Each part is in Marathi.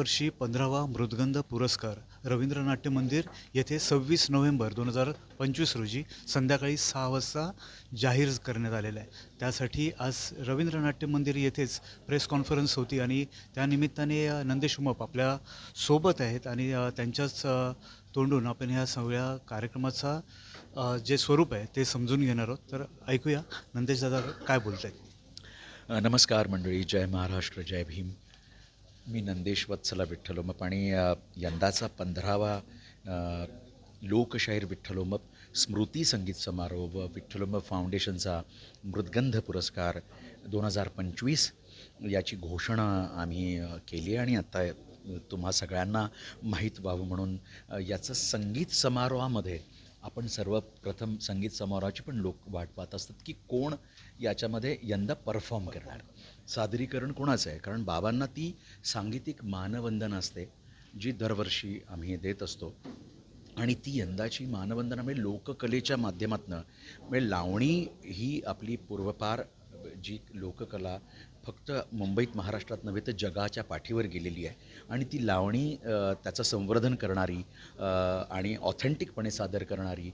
यावर्षी पंधरावा मृदगंध पुरस्कार रवींद्र नाट्य मंदिर येथे सव्वीस नोव्हेंबर दोन हजार पंचवीस रोजी संध्याकाळी सहा वाजता जाहीर करण्यात आलेला आहे. त्यासाठी आज रवींद्र नाट्य मंदिर येथेच प्रेस कॉन्फरन्स होती आणि त्यानिमित्ताने नंदेश उमप आपल्यासोबत आहेत आणि त्यांच्याच तोंडून आपण ह्या सगळ्या कार्यक्रमाचा जे स्वरूप आहे ते समजून घेणार आहोत. तर ऐकूया नंदेश दादा काय बोलत आहेत नमस्कार मंडळी. जय महाराष्ट्र जय भीम. मी नंदेश वत्सला विठ्ठलोमप आणि यंदाचा पंधरावा लोकशाहीर विठ्ठलोमप स्मृती संगीत समारोह व विठ्ठलोमप फाउंडेशनचा मृदगंध पुरस्कार दोन हजार पंचवीस याची घोषणा आम्ही केली आणि आता तुम्हा सगळ्यांना माहीत व्हावं म्हणून याचं संगीत समारोहामध्ये आपण सर्वप्रथम संगीत समारोहाची पण लोक वाट पाहत असतात की कोण याच्यामध्ये यंदा परफॉर्म करणार. सादरीकरण कोणाचं आहे? कारण बाबांना ती सांगीतिक मानवंदना असते जी दरवर्षी आम्ही देत असतो. आणि ती यंदाची मानवंदना म्हणजे लोककलेच्या माध्यमातून. म्हणजे लावणी ही आपली पूर्वपार जी लोककला फक्त मुंबईत महाराष्ट्रात नव्हे तर जगाच्या पाठीवर गेलेली आहे. आणि ती लावणी त्याचं संवर्धन करणारी आणि ऑथेंटिकपणे सादर करणारी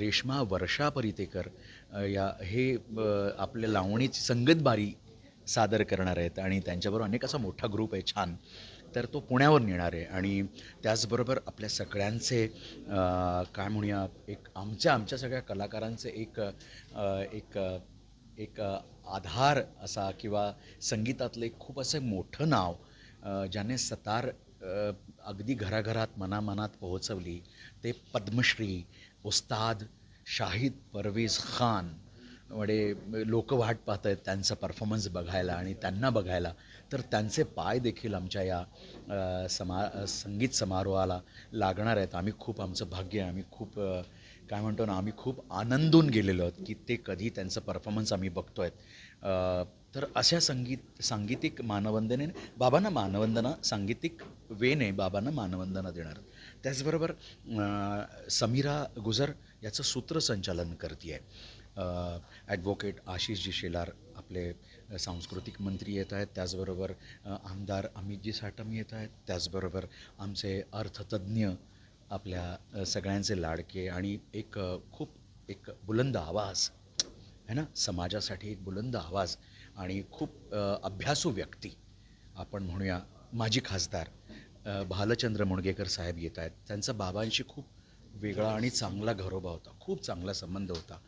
रेश्मा वर्षा परितेकर या हे आपल्या लावणीची संगतबारी सादर करणार आहेत आणि त्यांच्याबरोबर अनेक असा मोठा ग्रुप आहे छान. तर तो पुण्यावर नेणार आहे आणि त्याचबरोबर आपल्या सगळ्यांचे काय म्हणूया एक आमच्या आमच्या सगळ्या कलाकारांचे एक एक एक आधार असा किंवा संगीतातलं एक खूप असं मोठं नाव ज्याने सतार अगदी घराघरात मनामनात पोहोचवली ते पद्मश्री उस्ताद शाहिद परवेज खान. म्हणजे लोक वाट पाहत आहेत त्यांचा परफॉर्मन्स बघायला आणि त्यांना बघायला. तर त्यांचे पाय देखील आमच्या या समा संगीत समारोहाला लागणार आहेत. आम्ही खूप आमचं भाग्य आहे. आम्ही खूप काय म्हणतो ना आम्ही खूप आनंदून गेलेलो आहोत की ते कधी त्यांचं परफॉर्मन्स आम्ही बघतो आहेत तर अशा संगीत सांगीतिक मानवंदने बाबांना मानवंदना सांगीतिक वेने बाबांना मानवंदना देणार त्याचबरोबर समीरा गुजर याचं सूत्रसंचालन करते आहे ॲडव्होकेट आशिषजी शेलार आपले सांस्कृतिक मंत्री येत आहेत. त्याचबरोबर आमदार अमितजी साटम येत आहेत. त्याचबरोबर आमचे अर्थतज्ज्ञ आपल्या सगळ्यांचे लाडके आणि एक खूप एक बुलंद आवाज है ना? समाजासाठी एक बुलंद आवाज आणि खूप अभ्यासू व्यक्ती आपण म्हणूया माजी खासदार भालचंद्र मुणगेकर साहेब येत आहेत. त्यांचा बाबांशी खूप वेगळा आणि चांगला घरोबा होता. खूप चांगला संबंध होता.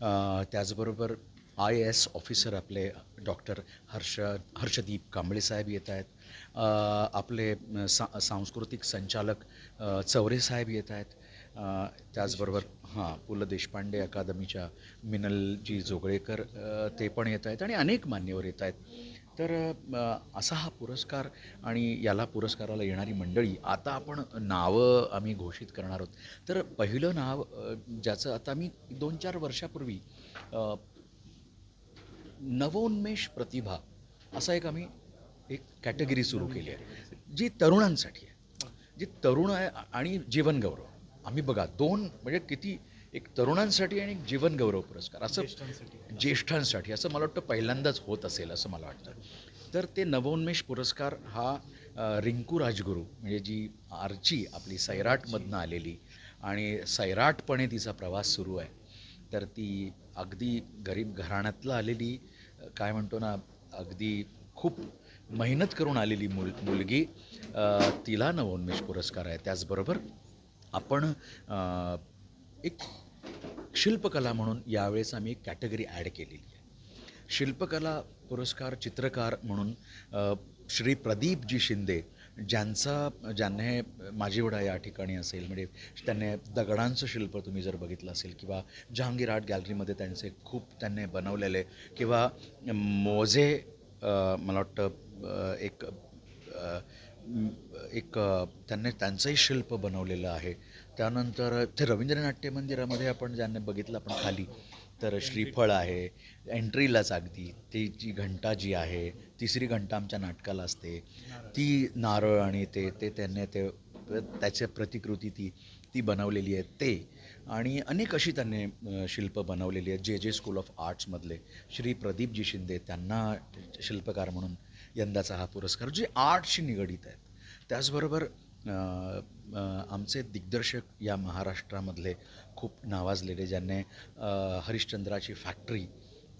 त्याचबरोबर आय एस ऑफिसर आपले डॉक्टर हर्ष हर्षदीप कांबळे साहेब येत आहेत. आपले सा सांस्कृतिक संचालक अ, चौरे साहेब येत आहेत. त्याचबरोबर हां पु ल देशपांडे अकादमीच्या मिनलजी जोगळेकर ते पण येत आहेत आणि अनेक मान्यवर येत आहेत. तर असा हा पुरस्कार आणि याला पुरस्काराला येणारी मंडळी आता आपण नावं आम्ही घोषित करणार आहोत. तर पहिलं नाव ज्याचं आता मी दोन चार वर्षापूर्वी नवोन्मेष प्रतिभा असा एक आम्ही एक कॅटेगरी सुरू केली आहे जी तरुणांसाठी आहे. जी तरुण आहे आणि जीवनगौरव. आम्ही बघा दोन म्हणजे किती एक तरुणांसाठी आणि एक जीवनगौरव पुरस्कार असं ज्येष्ठांसाठी असं मला वाटतं पहिल्यांदाच होत असेल असं मला वाटतं. तर ते नवोन्मेष पुरस्कार हा रिंकू राजगुरू म्हणजे जी आर्ची आपली सैराटमधनं आलेली आणि सैराटपणे तिचा प्रवास सुरू आहे. तर ती अगदी गरीब घराण्यातलं आलेली काय म्हणतो ना अगदी खूप मेहनत करून आलेली मुल मुलगी तिला नवोन्मेष पुरस्कार आहे. त्याचबरोबर आपण एक शिल्पकला म्हणून यावेळेस आम्ही एक कॅटेगरी ॲड केलेली आहे. शिल्पकला पुरस्कार चित्रकार म्हणून श्री प्रदीपजी शिंदे ज्यांचा ज्यांना माझी वडा या ठिकाणी असेल म्हणजे त्यांनी दगडांचं शिल्प तुम्ही जर बघितलं असेल किंवा जहांगीर आर्ट गॅलरीमध्ये त्यांचे खूप त्यांनी बनवलेले किंवा मोजे मला वाटतं एक एक त्यांनी त्यांचंही शिल्प बनवलेलं आहे. त्यानंतर ते रवींद्र नाट्य मंदिरामध्ये आपण ज्यांनी बघितलं आपण खाली तर श्रीफळ आहे एंट्रीलाच अगदी ती जी घंटा जी आहे तिसरी घंटा आमच्या नाटकाला असते. ती नारळ आणि ते ते त्यांनी ते त्याच्या प्रतिकृती ती ती बनवलेली आहे ते. आणि अनेक अशी त्यांनी शिल्प बनवलेली आहेत जे जे स्कूल ऑफ आर्ट्समधले श्री प्रदीपजी शिंदे त्यांना शिल्पकार म्हणून यंदाचा हा पुरस्कार जे आर्टशी निगडीत आहेत. त्याचबरोबर आमचे दिग्दर्शक या महाराष्ट्रामधले खूप नावाजलेले ज्यांनी हरिश्चंद्राची फॅक्टरी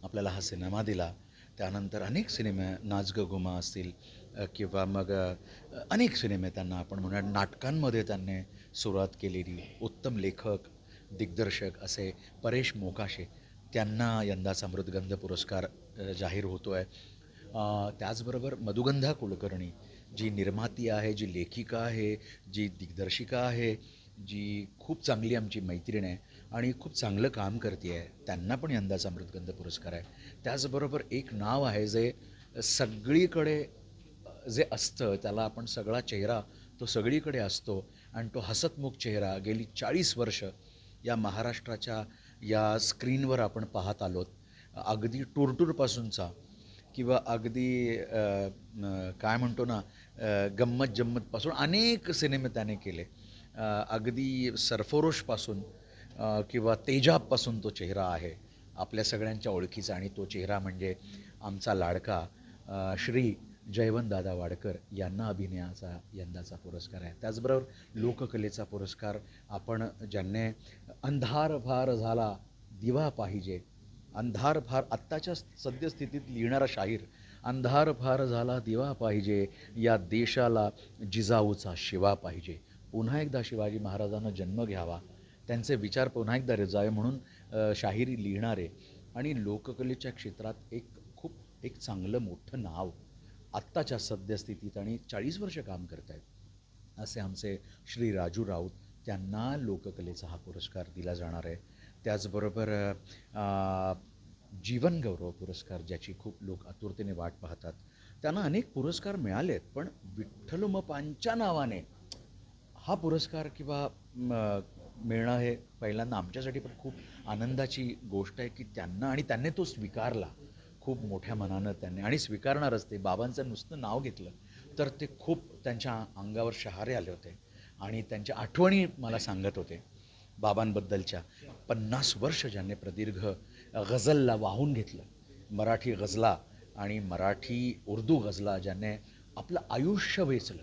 आपल्याला हा सिनेमा दिला. त्यानंतर अनेक सिनेमे नाच गुमा असतील किंवा मग अनेक सिनेमे त्यांना आपण म्हणूया नाटकांमध्ये त्यांनी सुरुवात केलेली. उत्तम लेखक दिग्दर्शक असे परेश मोकाशे त्यांना यंदाचा मृदगंध पुरस्कार जाहीर होतो आहे त्याचबरोबर मधुगंधा कुलकर्णी जी निर्माती आहे जी लेखिका आहे जी दिग्दर्शिका आहे जी खूप चांगली आमची मैत्रीण आहे आणि खूप चांगलं काम करते आहे. त्यांना पण यंदाचा मृदगंध पुरस्कार आहे. त्याचबरोबर एक नाव आहे जे सगळीकडे जे असतं त्याला आपण सगळा चेहरा तो सगळीकडे असतो आणि तो हसतमुख चेहरा गेली चाळीस वर्ष या महाराष्ट्राच्या या स्क्रीनवर आपण पाहत आलोत. अगदी टूरटूरपासूनचा किंवा अगदी काय म्हणतो ना गंमत जम्मतपासून अनेक सिनेमे त्याने केले. अगदी सरफरोशपासून किंवा तेजाबपासून तो चेहरा आहे. आपल्या सगळ्यांच्या ओळखीचा आणि तो चेहरा म्हणजे आमचा लाडका श्री जयवंतदादा वाडकर यांना अभिनयाचा यंदाचा पुरस्कार आहे. त्याचबरोबर लोककलेचा पुरस्कार आपण ज्यांनी अंधार भार झाला दिवा पाहिजे अंधार फार आत्ताच्या सद्यस्थितीत लिहिणारा शाहीर अंधार फार झाला दिवा पाहिजे. या देशाला जिजाऊचा शिवा पाहिजे. पुन्हा एकदा शिवाजी महाराजांना जन्म घ्यावा. त्यांचे विचार पुन्हा एकदा रिजावे म्हणून शाहिरी लिहिणारे. आणि लोककलेच्या क्षेत्रात एक खूप एक चांगलं मोठं नाव आत्ताच्या सद्यस्थितीत आणि चाळीस वर्ष काम करत आहेत असे आमचे श्री राजू राऊत त्यांना लोककलेचा हा पुरस्कार दिला जाणार आहे. त्याचबरोबर जीवनगौरव पुरस्कार ज्याची खूप लोक आतुरतेने वाट पाहतात. त्यांना अनेक पुरस्कार मिळालेत पण विठ्ठलुमपांच्या नावाने हा पुरस्कार किंवा मिळणं हे पहिल्यांदा आमच्यासाठी पण खूप आनंदाची गोष्ट आहे की त्यांना आणि त्यांनी तो स्वीकारला. खूप मोठ्या मनानं त्यांनी आणि स्वीकारणारच ते. बाबांचं नुसतं नाव घेतलं तर ते खूप त्यांच्या अंगावर शहारे आले होते आणि त्यांच्या आठवणी मला सांगत होते. बाबांबद्दलच्या पन्नास वर्ष ज्यांनी प्रदीर्घ गझलला वाहून घेतलं. मराठी गझला आणि मराठी उर्दू गझला ज्याने आपलं आयुष्य वेचलं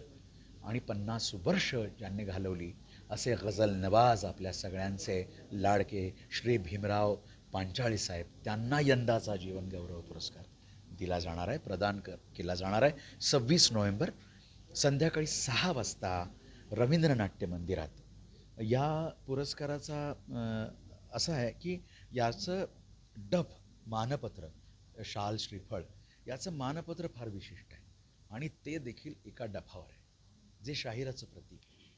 आणि पन्नास वर्ष ज्यांनी घालवली असे गझल नवाज आपल्या सगळ्यांचे लाडके श्री भीमराव पांचाळी साहेब त्यांना यंदाचा जीवन गौरव पुरस्कार दिला जाणार आहे प्रदान कर केला जाणार आहे. सव्वीस नोव्हेंबर संध्याकाळी सहा वाजता रवींद्र नाट्य मंदिरात. या पुरस्काराचा असं आहे की याचं डब मानपत्र शाल श्रीफळ याचं मानपत्र फार विशिष्ट आहे. आणि ते देखील एका डफावर आहे जे शाहिराचं प्रतीक आहे.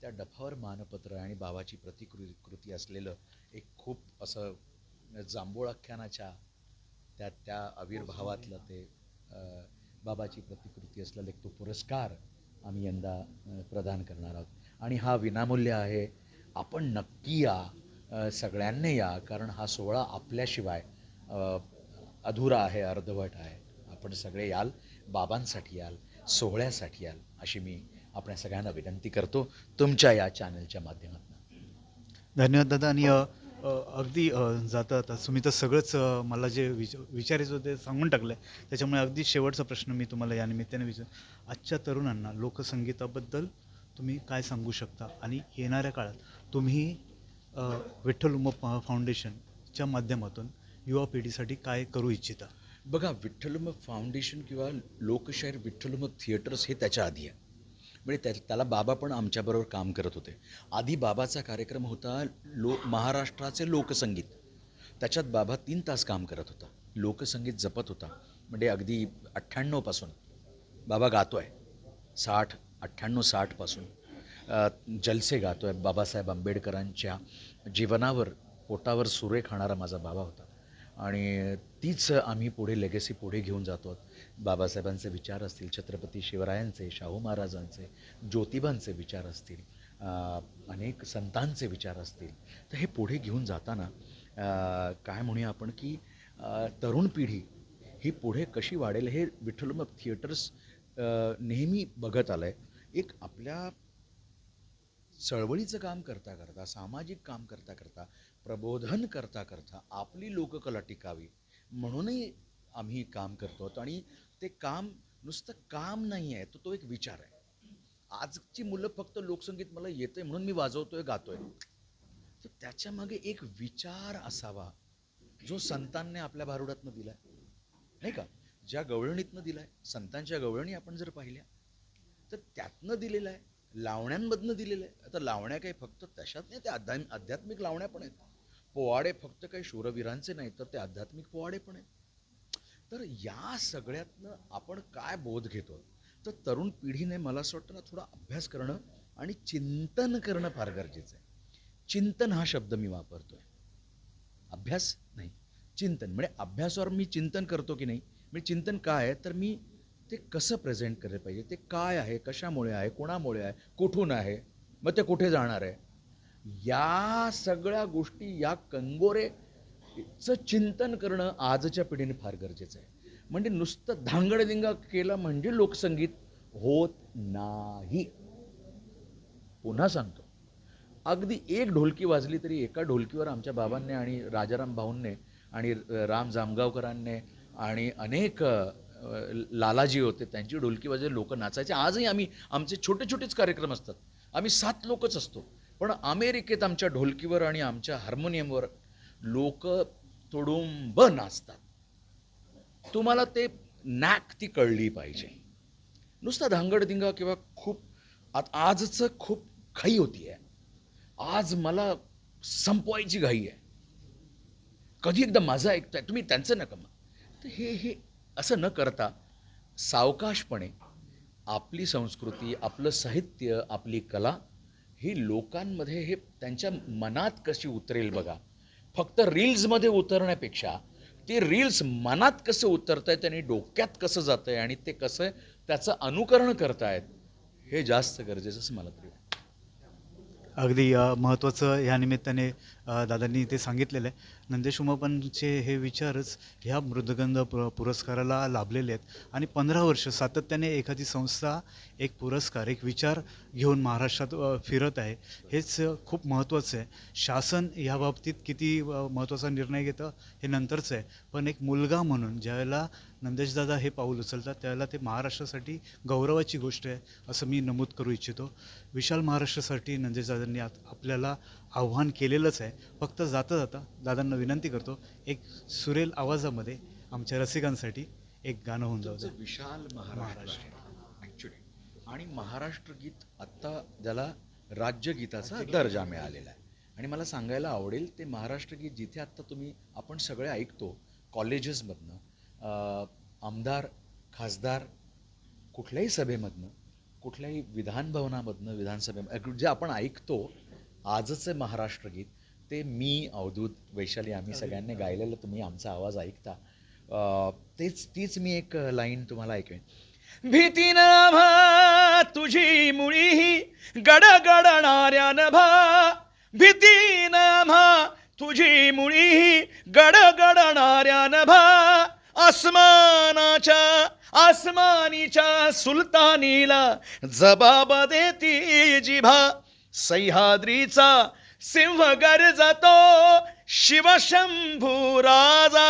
त्या डफावर मानपत्र आणि बाबाची प्रतिकृ कृती असलेलं एक खूप असं जांभूळ आख्यानाच्या त्या त्या आविर्भावातलं ते बाबाची प्रतिकृती असलेला एक तो पुरस्कार आम्ही यंदा प्रदान करणार आहोत. आणि हा विनामूल्य आहे. आपण नक्की या. सगळ्यांनी या कारण हा सोहळा आपल्याशिवाय अधुरा आहे अर्धवट आहे. आपण सगळे याल बाबांसाठी याल सोहळ्यासाठी याल अशी मी आपल्या सगळ्यांना विनंती करतो तुमच्या या चॅनलच्या माध्यमातून. धन्यवाद दादा. आणि अगदी जाता आता तुम्ही तर सगळंच मला जे विच विचारायचं होतं ते सांगून टाकलं आहे त्याच्यामुळे अगदी शेवटचा प्रश्न मी तुम्हाला या निमित्ताने विचार आजच्या तरुणांना लोकसंगीताबद्दल तुम्ही काय सांगू शकता? आणि येणाऱ्या काळात तुम्ही विठ्ठल उमप फाउंडेशनच्या माध्यमातून युवा पिढीसाठी काय करू इच्छिता? बघा विठ्ठलुम फाउंडेशन किंवा लोकशाहीर विठ्ठलुम थिएटर्स हे त्याच्या आधी आहे. म्हणजे त्या त्याला बाबा पण आमच्याबरोबर काम करत होते. आधी बाबाचा कार्यक्रम होता लो महाराष्ट्राचे लोकसंगीत. त्याच्यात बाबा तीन तास काम करत होता. लोकसंगीत जपत होता. म्हणजे अगदी अठ्ठ्याण्णवपासून. बाबा गातो आहे साठ अठ्ठ्याण्णव साठपासून जलसे गातो आहे बाबासाहेब आंबेडकरांच्या जीवनावर पोटावर सुरे खाणारा माझा बाबा होता. आणि तीच आम्ही पुढे लेगेसी पुढे घेऊन जातो. बाबासाहेबांचे विचार असतील छत्रपती शिवरायांचे शाहू महाराजांचे ज्योतिबांचे विचार असतील अनेक संतांचे विचार असतील. तर हे पुढे घेऊन जाताना काय म्हणूया आपण की तरुण पिढी ही पुढे कशी वाढेल हे विठ्ठल थिएटर्स नेहमी बघत आलं आहे एक आपल्या चळवळीचं काम करता करता सामाजिक काम करता करता प्रबोधन करता करता आपली लोककला टिकावी. म्हणूनही आम्ही काम करतो आणि ते काम नुसतं काम नाही आहे तो तो एक विचार आहे. आजची मुलं फक्त लोकसंगीत मला येतंय म्हणून मी वाजवतोय गातोय. तर त्याच्यामागे एक विचार असावा जो संतांनी आपल्या भारुडातनं दिलाय. नाही का? ज्या गवळणीतनं दिलाय. संतांच्या गवळणी आपण जर पाहिल्या तर त्यातनं दिलेलं आहे. लावण्यांमधनं दिलेलं आहे. आता लावण्या काही फक्त तशात नाही ते आध्या आध्यात्मिक लावण्या पण आहेत. पोवाडे फक्त काही शूरवीरांचे नाही तर ते आध्यात्मिक पोवाडे पण आहेत. तर या सगळ्यातनं आपण काय बोध घेतो तर तरुण पिढीने मला असं वाटतं ना थोडा अभ्यास करणं आणि चिंतन करणं फार गरजेचं आहे. चिंतन हा शब्द मी वापरतोय. अभ्यास नाही. चिंतन. म्हणजे अभ्यासावर मी चिंतन करतो की नाही? म्हणजे चिंतन काय आहे? तर मी ते कसं प्रेझेंट केलं पाहिजे? ते काय आहे? कशामुळे आहे? कोणामुळे आहे? कुठून आहे? मग ते कुठे जाणार आहे? या सगळ्या गोष्टी या कंगोरेचं चिंतन करणं आजच्या पिढीने फार गरजेचं आहे. म्हणजे नुसतं धांगडधिंगा केलं म्हणजे लोकसंगीत होत नाही. पुन्हा सांगतो. अगदी एक ढोलकी वाजली तरी एका ढोलकीवर आमच्या बाबांनी आणि राजाराम भाऊंने आणि राम जामगावकरांनी आणि अनेक लालाजी होते त्यांची ढोलकी वाजे लोक नाचायचे. आजही आम्ही आमचे छोटे छोटेच कार्यक्रम असतात. आम्ही सात लोकच असतो. पण अमेरिकेत आमच्या ढोलकीवर आणि आमच्या हार्मोनियमवर लोक तुडुंब नाचतात. तुम्हाला ते नॅक ती कळली पाहिजे. नुसता धांगडधिंगा किंवा खूप आत आजचं खूप घाई होती आहे आज मला संपवायची घाई आहे. कधी एकदा माझं ऐकताय तुम्ही त्यांचं नका मग तर हे हे असं न करता सावकाशपणे आपली संस्कृती आपलं साहित्य आपली कला ही लोकांमध्ये हे त्यांच्या मनात कशी उतरेल बघा. फक्त रील्समध्ये उतरण्यापेक्षा ते रील्स मनात कसं उतरत आहे त्यांनी डोक्यात कसं जातं आहे आणि ते कसं त्याचं अनुकरण करतायत हे जास्त गरजेचं असं मला तरी अगदी महत्त्वाचं ह्या निमित्ताने दादांनी ते सांगितलेलं आहे. नंदेश उमापांचे हे विचारच ह्या मृदगंध पु पुरस्काराला लाभलेले आहेत. आणि पंधरा वर्ष सातत्याने एखादी संस्था एक पुरस्कार एक विचार घेऊन महाराष्ट्रात फिरत आहे हेच खूप महत्त्वाचं आहे. शासन ह्या बाबतीत किती महत्त्वाचा निर्णय घेतं हे नंतरचं आहे. पण एक मुलगा म्हणून ज्यावेळेला नंदेशदादा हे पाऊल उचलतात. त्यावेळेला ते महाराष्ट्रासाठी गौरवाची गोष्ट आहे असं मी नमूद करू इच्छितो. विशाल महाराष्ट्रासाठी नंदेशदादांनी आत आपल्याला आव्हान केलेलंच आहे. फक्त जाता जाता दादांना विनंती करतो एक सुरेल आवाजामध्ये आमच्या रसिकांसाठी एक गाणं होऊन जाऊ विशाल महाराष्ट्र ॲक्च्युली आणि महाराष्ट्र गीत आत्ता ज्याला राज्यगीताचा दर्जा मिळालेला आहे. आणि मला सांगायला आवडेल ते महाराष्ट्र गीत जिथे आत्ता तुम्ही आपण सगळे ऐकतो कॉलेजेसमधनं आमदार खासदार कुठल्याही सभेमधनं कुठल्याही विधान भवनामधनं विधानसभे जे आपण ऐकतो आजचं महाराष्ट्र गीत ते मी अवधूत वैशाली आम्ही सगळ्यांनी गायलेलं तुम्ही आमचा आवाज ऐकता. तेच तीच मी एक लाईन तुम्हाला ऐकवेन. भीती नाभा तुझी मुळी गडगडणाऱ्या नभा भीती नाभा तुझी मुळी गडगडणाऱ्या नभा आसमानाच्या आसमानीच्या सुलतानीला जबाब देती जिभा. सह्याद्रीचा सिंह गरजतो शिवशंभू राजा.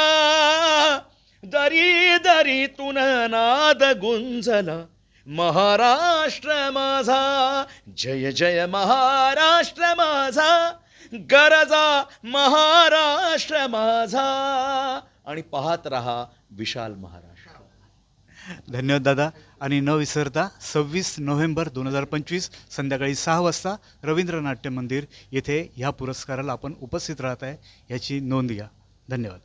दरी दरीतून नाद गुंजला महाराष्ट्र माझा. जय जय महाराष्ट्र माझा. गरजा महाराष्ट्र माझा. आणि पाहत रहा विशाल महाराष्ट्र. धन्यवाद दादा. आणि न विसरता सव्वीस नोव्हेंबर दोन हजार पंचवीस संध्याकाळी सहा वाजता रवींद्र नाट्य मंदिर येथे ह्या पुरस्काराला आपण उपस्थित राहत आहे याची नोंद घ्या. धन्यवाद.